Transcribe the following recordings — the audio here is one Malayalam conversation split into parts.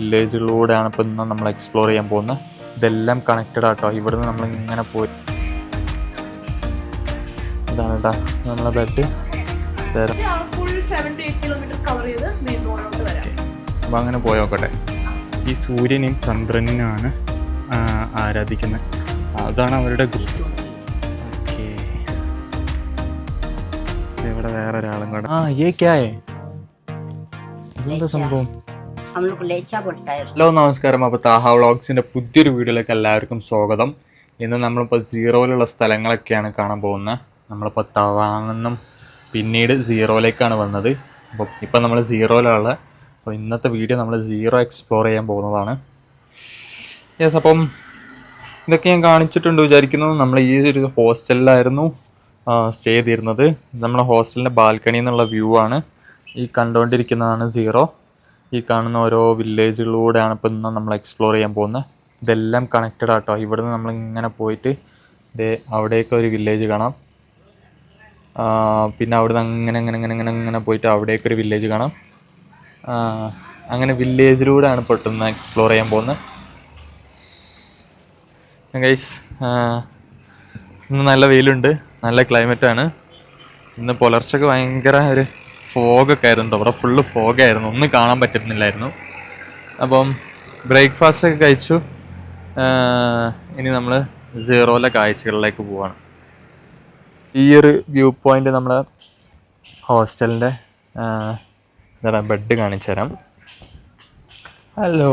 വില്ലേജുകളിലൂടെയാണ് ഇപ്പോൾ ഇന്ന് നമ്മൾ എക്സ്പ്ലോർ ചെയ്യാൻ പോകുന്നത്. ഇതെല്ലാം കണക്റ്റഡ് ആട്ടോ. ഇവിടുന്ന് നമ്മൾ ഇങ്ങനെ പോയി. ഇതാണ് കേട്ടോ നമ്മളെ ബെഡ് അപ്പം അങ്ങനെ പോയി നോക്കട്ടെ. ഈ സൂര്യനെയും ചന്ദ്രനെയാണ് ആരാധിക്കുന്നത്. അതാണ് അവരുടെ ഗ്രൂപ്പ് ഓക്കേ. ഇവിടെ വേറെ ഒരാളും കൂടെ. ആ ഏ ക്യാ എന്താ സംഭവം? हम लोग लेचा बोलता है ഹലോ നമസ്കാരം അപ്പോൾ താഹ വ്ളോഗ്സിൻ്റെ പുതിയൊരു വീഡിയോയിലേക്ക് എല്ലാവർക്കും സ്വാഗതം ഇന്ന് നമ്മളിപ്പോൾ സീറോയിലുള്ള സ്ഥലങ്ങളൊക്കെയാണ് കാണാൻ പോകുന്നത് നമ്മളിപ്പോൾ തവാങ്ങുന്നും പിന്നീട് സീറോയിലേക്കാണ് വന്നത് അപ്പോൾ ഇപ്പം നമ്മൾ സീറോയിലുള്ള അപ്പോൾ ഇന്നത്തെ വീഡിയോ നമ്മൾ സീറോ എക്സ്പ്ലോർ ചെയ്യാൻ പോകുന്നതാണ് യെസ് അപ്പം ഇതൊക്കെ ഞാൻ കാണിച്ചിട്ടുണ്ട് വിചാരിക്കുന്നു നമ്മൾ ഈ ഒരു ഹോസ്റ്റലിലായിരുന്നു സ്റ്റേ ചെയ്തിരുന്നത് നമ്മുടെ ഹോസ്റ്റലിൻ്റെ ബാൽക്കണിയിൽ നിന്നുള്ള വ്യൂ ആണ് ഈ കണ്ടുകൊണ്ടിരിക്കുന്നതാണ് സീറോ ഈ കാണുന്ന ഓരോ വില്ലേജുകളിലൂടെയാണ് ഇപ്പോൾ ഇന്ന് നമ്മൾ എക്സ്പ്ലോർ ചെയ്യാൻ പോകുന്നത്. ഇതെല്ലാം കണക്റ്റഡ് ആട്ടോ. ഇവിടെ നിന്ന് നമ്മളിങ്ങനെ പോയിട്ട് ഇതേ അവിടെയൊക്കെ ഒരു വില്ലേജ് കാണാം. പിന്നെ അവിടുന്ന് അങ്ങനെ അങ്ങനെ അങ്ങനെ അങ്ങനെ അങ്ങനെ പോയിട്ട് അവിടെയൊക്കെ ഒരു വില്ലേജ് കാണാം. അങ്ങനെ വില്ലേജിലൂടെയാണ് പെട്ടെന്ന് എക്സ്പ്ലോർ ചെയ്യാൻ പോകുന്നത്. ഗൈസ് ഇന്ന് നല്ല വെയിലുണ്ട്. നല്ല ക്ലൈമറ്റാണ് ഇന്ന് പുലർച്ചയ്ക്ക് ഭയങ്കര ഒരു ഫോഗൊക്കെ ആയിരുന്നു. അവിടെ ഫുള്ള് ഫോഗായിരുന്നു ഒന്നും കാണാൻ പറ്റുന്നില്ലായിരുന്നു. അപ്പം ബ്രേക്ക്ഫാസ്റ്റ് ഒക്കെ കഴിച്ചു. ഇനി നമ്മൾ സീറോയിലെ കാഴ്ചകളിലേക്ക് പോവാണ്. ഈ ഒരു വ്യൂ പോയിന്റ് നമ്മൾ ഹോസ്റ്റലിന്റെ എന്താണ് ബെഡ് കാണിച്ചു തരാം. ഹലോ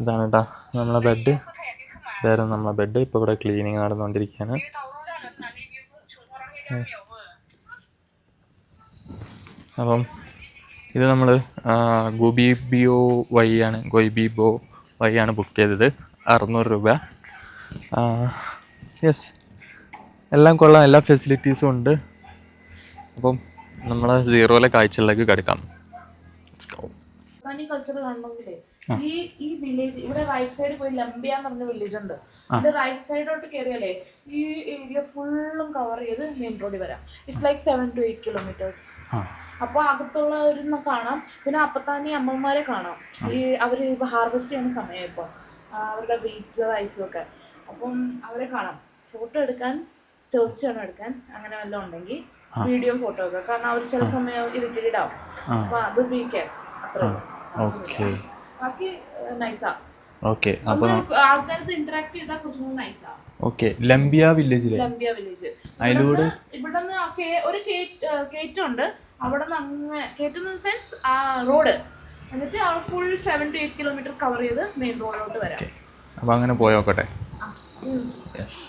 ഇതാണ് കേട്ടോ നമ്മളെ ബെഡ് ഇതായിരുന്നു നമ്മളെ ബെഡ് ഇപ്പോൾ ഇവിടെ ക്ലീനിങ് നടന്നുകൊണ്ടിരിക്കുകയാണ്. അപ്പം ഇത് നമ്മൾ ഗോബി ബിഒ വൈ ആണ് ഗോബി ബോ വൈ ആണ് ബുക്ക് ചെയ്തത്. അറുന്നൂറ് രൂപ. യെസ് എല്ലാം കൊള്ളാം. എല്ലാ ഫെസിലിറ്റീസും ഉണ്ട്. അപ്പം നമ്മളെ സീറോയിലെ കാഴ്ചകളിലേക്ക് കിടക്കാം. Let's go. ഈ ഈ വില്ലേജ് ഇവിടെ റൈറ്റ് സൈഡ് പോയി ലംബിയ എന്ന് പറഞ്ഞ വില്ലേജ് ഉണ്ട്. ഇത് റൈറ്റ് സൈഡോട്ട് കയറിയാലേ ഈ ഏരിയ ഫുള്ളും കവർ ചെയ്ത് മെയിൻ റോഡിൽ വരാം. It's like seven to eight kilometres അപ്പോൾ അകത്തുള്ളവരിന്ന് കാണാം. പിന്നെ അപ്പത്താനി അമ്മമാരെ കാണാം. ഈ അവർ ഇപ്പോൾ ഹാർവെസ്റ്റ് ചെയ്യുന്ന സമയം ഇപ്പോൾ അവരുടെ വീറ്റ് റൈസും ഒക്കെ. അപ്പം അവരെ കാണാം. ഫോട്ടോ എടുക്കാൻ സ്റ്റോറി ചെയ്യണം എടുക്കാൻ അങ്ങനെ വല്ലതും ഉണ്ടെങ്കിൽ വീഡിയോ ഫോട്ടോ ഒക്കെ. കാരണം അവർ ചില സമയം ഇറിറ്റേറ്റഡ് ആവും. അപ്പൊ അത് ഉപയോഗിക്കാം. അത്രേ ഓക്കെ. ബാക്കി നൈസാ ഓക്കെ അപ്പോൾ ആൾക്കാർക്ക് ഇന്ററാക്ട് ചെയ്താൽ കുറച്ചും നൈസാ ഓക്കെ ലംബിയ വില്ലേജിലെ? ലംബിയ വില്ലേജ്. അതിലൂടെ ഇവിടെ നിന്ന് ഒരു കയറ്റമുണ്ട് അവിടെ നിന്ന് അങ്ങനെ കയറ്റുന്ന സെൻസ് ആ റോഡ്. എന്നിട്ട് full seven to eight kilometre cover ചെയ്ത് മെയിൻ റോഡിലോട്ട് വരാം. അപ്പോൾ അങ്ങനെ പോയോക്കട്ടെ. യെസ്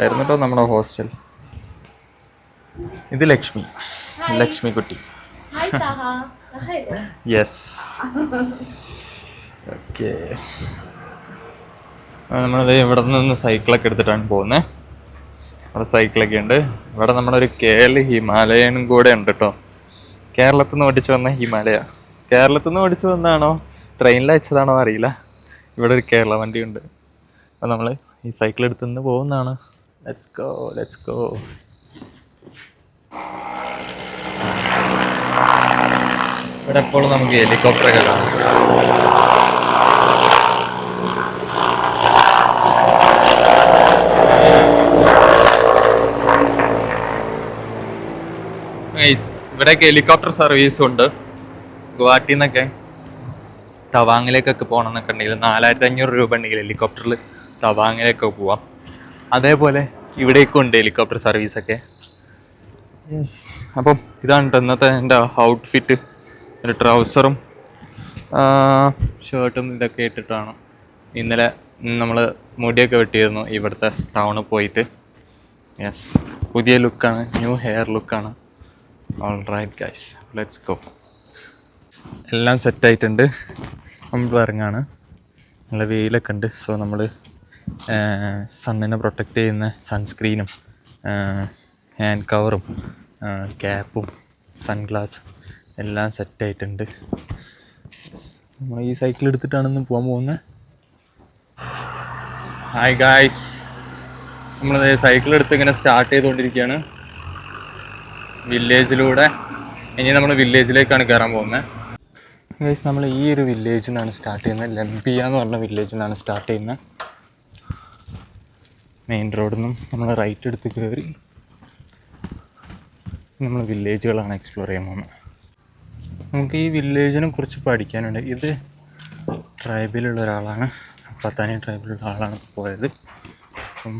ആയിരുന്നു കേട്ടോ നമ്മുടെ ഹോസ്റ്റൽ. ഇത് ലക്ഷ്മി. ലക്ഷ്മി കുട്ടി യെസ് ഓക്കെ നമ്മളത് ഇവിടെ നിന്ന് സൈക്കിളൊക്കെ എടുത്തിട്ടാണ് പോകുന്നത് അവിടെ സൈക്കിളൊക്കെ ഉണ്ട്. ഇവിടെ നമ്മുടെ ഒരു കേരള ഹിമാലയനും കൂടെ ഉണ്ട് കേട്ടോ കേരളത്തിൽ നിന്ന് ഓടിച്ചു വന്ന ഹിമാലയ. കേരളത്തിൽ നിന്ന് ഓടിച്ചു വന്നാണോ? ട്രെയിനിൽ അയച്ചതാണോ അറിയില്ല. ഇവിടെ ഒരു കേരള വണ്ടി ഉണ്ട് അപ്പോൾ നമ്മൾ ഈ സൈക്കിൾ എടുത്തു നിന്ന് പോകുന്നതാണ്. ലെറ്റ്സ് ഗോ ലെറ്റ്സ് ഗോ ഇവിടെ എപ്പോഴും നമുക്ക് ഹെലികോപ്റ്ററൊക്കെ കാണാം. ഇവിടെയൊക്കെ ഹെലികോപ്റ്റർ സർവീസ് ഉണ്ട്. ഗുവാഹട്ടിയിൽ നിന്നൊക്കെ തവാങ്ങിലേക്കൊക്കെ പോകണം എന്നൊക്കെ ഉണ്ടെങ്കിൽ നാലായിരത്തി അഞ്ഞൂറ് രൂപ ഉണ്ടെങ്കിൽ ഹെലികോപ്റ്ററിൽ തവാങ്ങിലേക്ക് പോവാം. അതേപോലെ ഇവിടേക്കും ഉണ്ട് ഹെലികോപ്റ്റർ സർവീസൊക്കെ. യെസ് അപ്പം ഇതാണ് ഇന്നത്തെ എന്റെ ഔട്ട്ഫിറ്റ് ഒരു ട്രൗസറും ഷർട്ടും ഇതൊക്കെ ഇട്ടിട്ടാണ് ഇന്നലെ നമ്മൾ മുടിയൊക്കെ വെട്ടിയിരുന്നു ഇവിടുത്തെ ടൗണിൽ പോയിട്ട്. യെസ് പുതിയ ലുക്കാണ് ന്യൂ ഹെയർ ലുക്കാണ് all right guys let's go എല്ലാം സെറ്റായിട്ടുണ്ട് നമ്മൾ ഇറങ്ങാണ്. നല്ല വെയിലൊക്കെ ഉണ്ട്. സോ നമ്മൾ സണ്ണിനെ പ്രൊട്ടക്റ്റ് ചെയ്യുന്ന സൺസ്ക്രീനും ഹാൻഡ് കവറും ക്യാപ്പും സൺഗ്ലാസ് എല്ലാം സെറ്റായിട്ടുണ്ട്. നമ്മൾ ഈ സൈക്കിൾ എടുത്തിട്ടാണ് ഇന്ന് പോകാൻ പോകുന്നത് ഹായ് ഗായ്സ് നമ്മൾ സൈക്കിൾ എടുത്ത് ഇങ്ങനെ സ്റ്റാർട്ട് ചെയ്തുകൊണ്ടിരിക്കുകയാണ് വില്ലേജിലൂടെ ഇനി നമ്മൾ വില്ലേജിലേക്കാണ് കയറാൻ പോകുന്നത് ഗൈസ് നമ്മൾ ഈ ഒരു വില്ലേജിൽ നിന്നാണ് സ്റ്റാർട്ട് ചെയ്യുന്നത് ലംബിയ എന്ന് പറഞ്ഞ വില്ലേജിൽ നിന്നാണ് സ്റ്റാർട്ട് ചെയ്യുന്നത് മെയിൻ റോഡിൽ നിന്നും നമ്മൾ റൈറ്റ് എടുത്ത് കയറി നമ്മൾ വില്ലേജുകളാണ് എക്സ്പ്ലോർ ചെയ്യാൻ പോകുന്നത് നമുക്ക് ഈ വില്ലേജിനെ കുറിച്ച് പഠിക്കാനുണ്ട്. ഇത് ട്രൈബിലുള്ള ഒരാളാണ്. പത്താനി ട്രൈബിലുള്ള ആളാണ് പോയത്. അപ്പം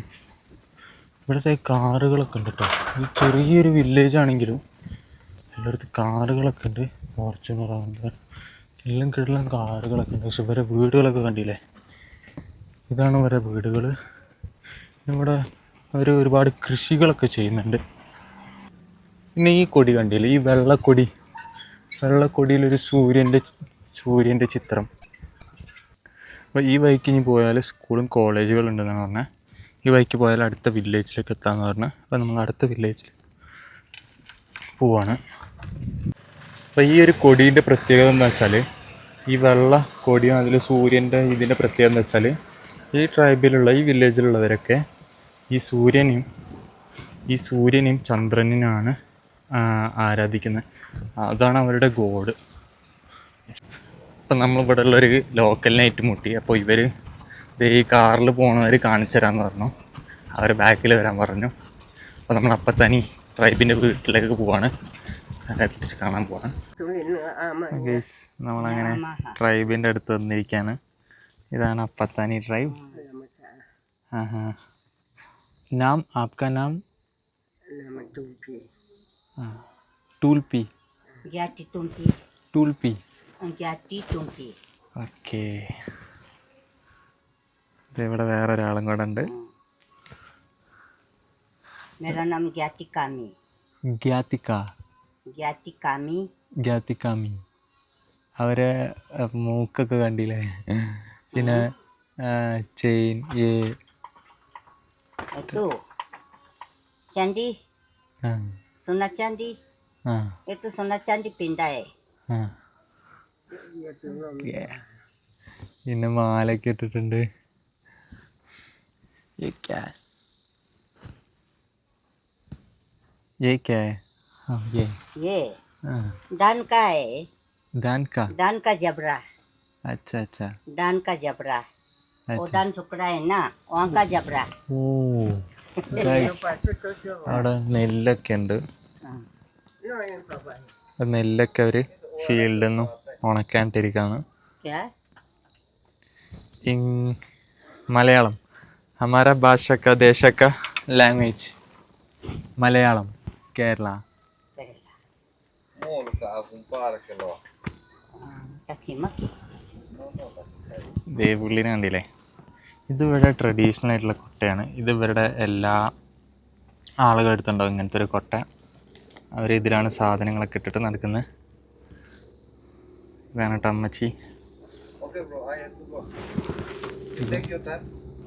ഇവിടുത്തെ കാറുകളൊക്കെ ഉണ്ട് കേട്ടോ ഈ ചെറിയൊരു വില്ലേജ് ആണെങ്കിലും എല്ലായിടത്ത് കാറുകളൊക്കെ ഉണ്ട്. ഫോർച്യൂണർ ഉണ്ട് എല്ലാം കിട്ടുന്ന കാറുകളൊക്കെ ഉണ്ട്. പക്ഷെ ഇവരെ വീടുകളൊക്കെ കണ്ടില്ലേ? ഇതാണ് ഇവരെ വീടുകൾ ഇവിടെ അവർ ഒരുപാട് കൃഷികളൊക്കെ ചെയ്യുന്നുണ്ട്. പിന്നെ ഈ കൊടി കണ്ടില്ലേ? ഈ വെള്ളക്കൊടി. വെള്ളക്കൊടിയിലൊരു സൂര്യന്റെ സൂര്യന്റെ ചിത്രം. അപ്പോൾ ഈ ബൈക്ക് ഇനി പോയാൽ സ്കൂളും കോളേജുകളും ഉണ്ടെന്നാണ് പറഞ്ഞത് ഈ ബൈക്ക് പോയാൽ അടുത്ത വില്ലേജിലേക്ക് എത്താമെന്ന് പറഞ്ഞു. അപ്പോൾ നമ്മൾ അടുത്ത വില്ലേജിൽ പോവാണ്. അപ്പോൾ ഈ ഒരു കൊടീന്റെ പ്രത്യേകത എന്ന് വെച്ചാൽ ഈ വെള്ള കൊടിയും അതിൽ സൂര്യന്റെ ഇതിന്റെ പ്രത്യേകത എന്ന് വെച്ചാൽ ഈ ട്രൈബിലുള്ള ഈ വില്ലേജിലുള്ളവരൊക്കെ ഈ സൂര്യനെയും ഈ സൂര്യനെയും ചന്ദ്രനെയാണ് ആരാധിക്കുന്നത് അതാണ് അവരുടെ ഗോഡ്. ഇപ്പം നമ്മളിവിടെ ഉള്ളൊരു നൈറ്റ് മുട്ടി. അപ്പോൾ ഇവർ ഈ കാറിൽ പോണവർ കാണിച്ചു തരാമെന്ന് പറഞ്ഞു. അവർ ബാക്കിൽ വരാൻ പറഞ്ഞു. അപ്പോൾ നമ്മൾ അപ്പത്തനി ട്രൈബിന്റെ വീട്ടിലേക്ക് പോവാണ്. അതേക്കുറിച്ച് കാണാൻ പോവാണ്. നമ്മളങ്ങനെ ട്രൈബിന്റെ അടുത്ത് വന്നിരിക്കുകയാണ് ഇതാണ് അപ്പത്താനി ട്രൈബ് ആ നാം ആപ്കാ നാം? नाम हाँ टूलपी Jati tumpi, टूलपी jati tumpi. Okay ഇവിടെ വേറെ ഒരാളും കൂടെ ഉണ്ട് मेरा नाम ज्ञाति कामी ഗ്യാത്തിക്ക ज्ञाति कामी ഗ്യാത്തിക്കാമി അവരെ അഹ്, മൂക്കൊക്കെ കണ്ടില്ലേ പിന്നെ ചെയിൻ ഈ itu candi ആ Suna candi ആ itu Suna candi pindah ആ ഓക്കേ. പിന്നെ മാലയൊക്കെ ഇട്ടിട്ടുണ്ട് ये क्या है ये क्या है हाँ ये ये हाँ डान का है दान का डान का जबरा अच्छा अच्छा डान का जबरा वो अच्छा डान टुकड़ा है ना वहाँ का जबरा ഓ guys, അവിടെ നെല്ലൊക്കെ ഉണ്ട്. നെല്ലൊക്കെ അവർ ഫീൽഡിൽ നിന്നും ഉണക്കാണ്ടിരിക്കാണ്. മലയാളം. ഹമാര ഭാഷക്ക ദേശക്ക ലാംഗ്വേജ് മലയാളം കേരള. ദേവുള്ളിനെ കണ്ടില്ലേ? ഇത് ഇവിടെ ട്രഡീഷണൽ ആയിട്ടുള്ള കൊട്ടയാണ്. ഇത് ഇവരുടെ എല്ലാ ആളുകളും എടുത്തുണ്ടാവും ഇങ്ങനത്തെ ഒരു കൊട്ട. അവർ ഇതിലാണ് സാധനങ്ങളൊക്കെ ഇട്ടിട്ട് നടക്കുന്നത് ഇതാണ് കേട്ടോ അമ്മച്ചി.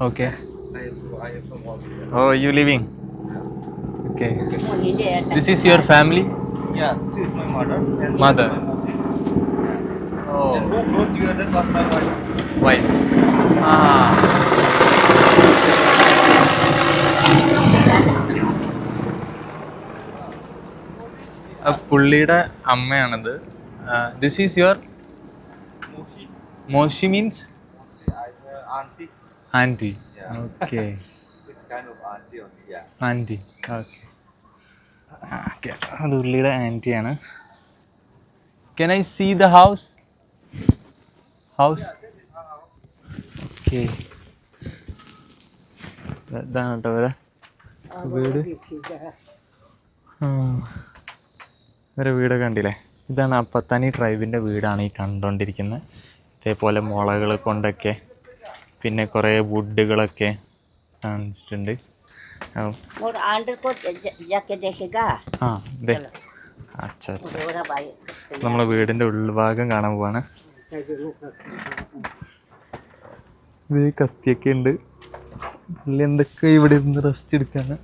Okay. Oh you living okay this is your family mother oh wife my പുള്ളിയുടെ അമ്മയാണിത്. This is your mausi mausi means. Auntie okay kind of auntie. Yeah. Auntie okay okay അത് പുള്ളിയുടെ ആന്റിയാണ് can I see the house house okay ഇതാണ് കേട്ടോ വീട്? ആ. ഒരു വീട് കണ്ടില്ലേ? ഇതാണ് അപ്പത്താനി ട്രൈബിന്റെ വീടാണ് ഈ കണ്ടുകൊണ്ടിരിക്കുന്നത് ഇതേപോലെ മുളകൾ കൊണ്ടൊക്കെ പിന്നെ കുറേ വുഡുകളൊക്കെ കാണിച്ചിട്ടുണ്ട്. ആ അതെ അച്ഛ അച്ഛ. നമ്മളെ വീടിന്റെ ഉൾഭാഗം കാണാൻ പോവാണ്. ഇത് കത്തിയൊക്കെ ഉണ്ട്. എന്തൊക്കെ ഇവിടെ ഇരുന്ന് റെസ്റ്റ് എടുക്കാനാണ്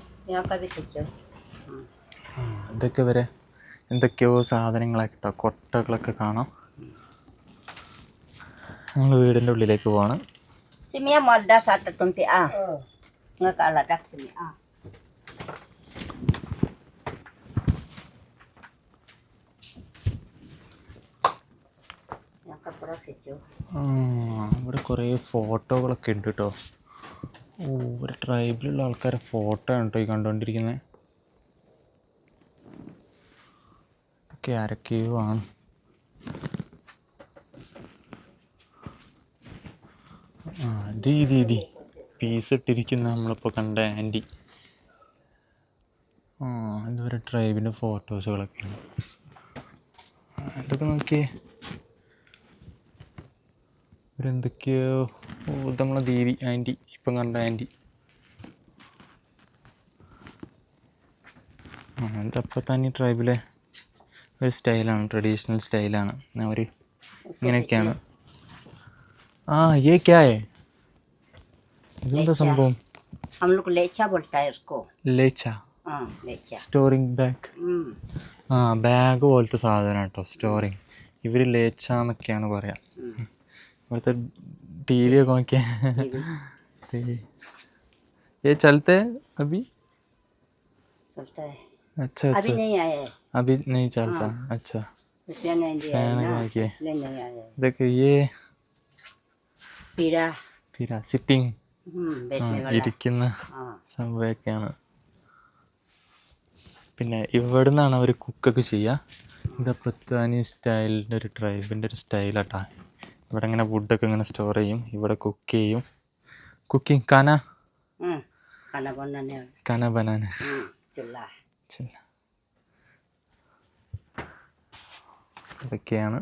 ഇതൊക്കെ വരെ എന്തൊക്കെയോ സാധനങ്ങളൊക്കെ കേട്ടോ കൊട്ടകളൊക്കെ കാണാം. ഞങ്ങൾ വീടിന്റെ ഉള്ളിലേക്ക് പോവാണ്. സിമിയ ആ. സിമിയ ആ. ഇവിടെ കുറേ ഫോട്ടോകളൊക്കെ ഉണ്ട് കേട്ടോ ഓ ഒരു ട്രൈബിലുള്ള ആൾക്കാരെ ഫോട്ടോ ആണ് കേട്ടോ ഈ കണ്ടുകൊണ്ടിരിക്കുന്നത് ഒക്കെ ആരൊക്കെയോ ആണ് ദീ പീസ് ഇട്ടിരിക്കുന്ന നമ്മളിപ്പോൾ കണ്ട ആന്റി. ആ ഇതുവരെ ട്രൈബിന്റെ ഫോട്ടോസുകളൊക്കെയാണ്. ഇതൊക്കെ നോക്കിയേ. ഇവരെന്തൊക്കെയോ നമ്മളെ ദീദി ആന്റി ഇപ്പം കണ്ട ആന്റി. ആ ഇതപ്പോൾ തന്നെ ട്രൈബിലെ ഒരു സ്റ്റൈലാണ് ട്രഡീഷണൽ സ്റ്റൈലാണ് അവർ ഇങ്ങനെയൊക്കെയാണ് ആ ഏ ക്യായേ ഇതെന്താ സംഭവം हम लोग लेचा बोलता है उसको ലേച്ച हाँ लेचा സ്റ്റോറിങ് ബാഗ് हम्म ആ ബാഗ് പോലത്തെ സാധനം കേട്ടോ സ്റ്റോറിങ് ഇവർ ലേച്ച എന്നൊക്കെയാണ് പറയാ ഇവിടുത്തെ ടി വി ഒക്കെ നോക്കിയാ ये चलते हैं अभी चलता है अच्छा अभी अच्छा नहीं आया है अभी नहीं चलता अच्छा रुपया नहीं दिया है फैन ना लगा के। इसलिए नहीं आया है देखो ये पीड़ा फिर सिटिंग हम्म बैठने वाला ഇരിക്കുന്ന हाँ സംഭവമൊക്കെയാണ് പിന്നെ ഇവിടെ നിന്നാണ് അവർ കുക്കൊക്കെ ചെയ്യുക ഇത് പത്താനി സ്റ്റൈലിൻ്റെ ഒരു ട്രൈബിൻ്റെ ഒരു സ്റ്റൈലാട്ടാ ഇവിടെ ഇങ്ങനെ വുഡൊക്കെ ഇങ്ങനെ സ്റ്റോർ ചെയ്യും ഇവിടെ കുക്ക് ചെയ്യും കുക്കിംഗ് കന हम्म खाना बनाने वाला കന ബനാന हम्म चूल्हा ഇതൊക്കെയാണ്.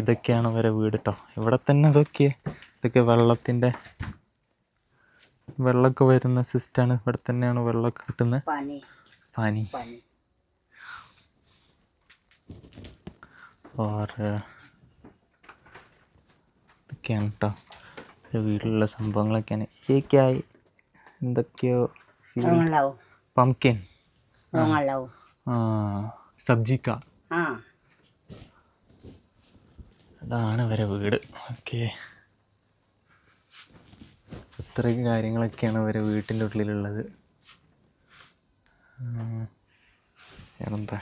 ഇതൊക്കെയാണ് ഇവരെ വീട് കേട്ടോ ഇവിടെ തന്നെ ഇതൊക്കെ. ഇതൊക്കെ വെള്ളത്തിന്റെ വെള്ളമൊക്കെ വരുന്ന സിസ്റ്റാണ് ഇവിടെ തന്നെയാണ് വെള്ളമൊക്കെ കിട്ടുന്നത്. പനി. ഓർ ഇതൊക്കെയാണ് കേട്ടോ വീട്ടിലുള്ള സംഭവങ്ങളൊക്കെയാണ്. ഏക്കായി എന്തൊക്കെയോ പംകിൻ ആ സബ്ജിക്ക. हाँ അതാണ് അവരെ വീട്. ഓക്കെ ഇത്രയും കാര്യങ്ങളൊക്കെയാണ് ഇവരെ വീട്ടിന്റെ ഉള്ളിലുള്ളത് എന്താ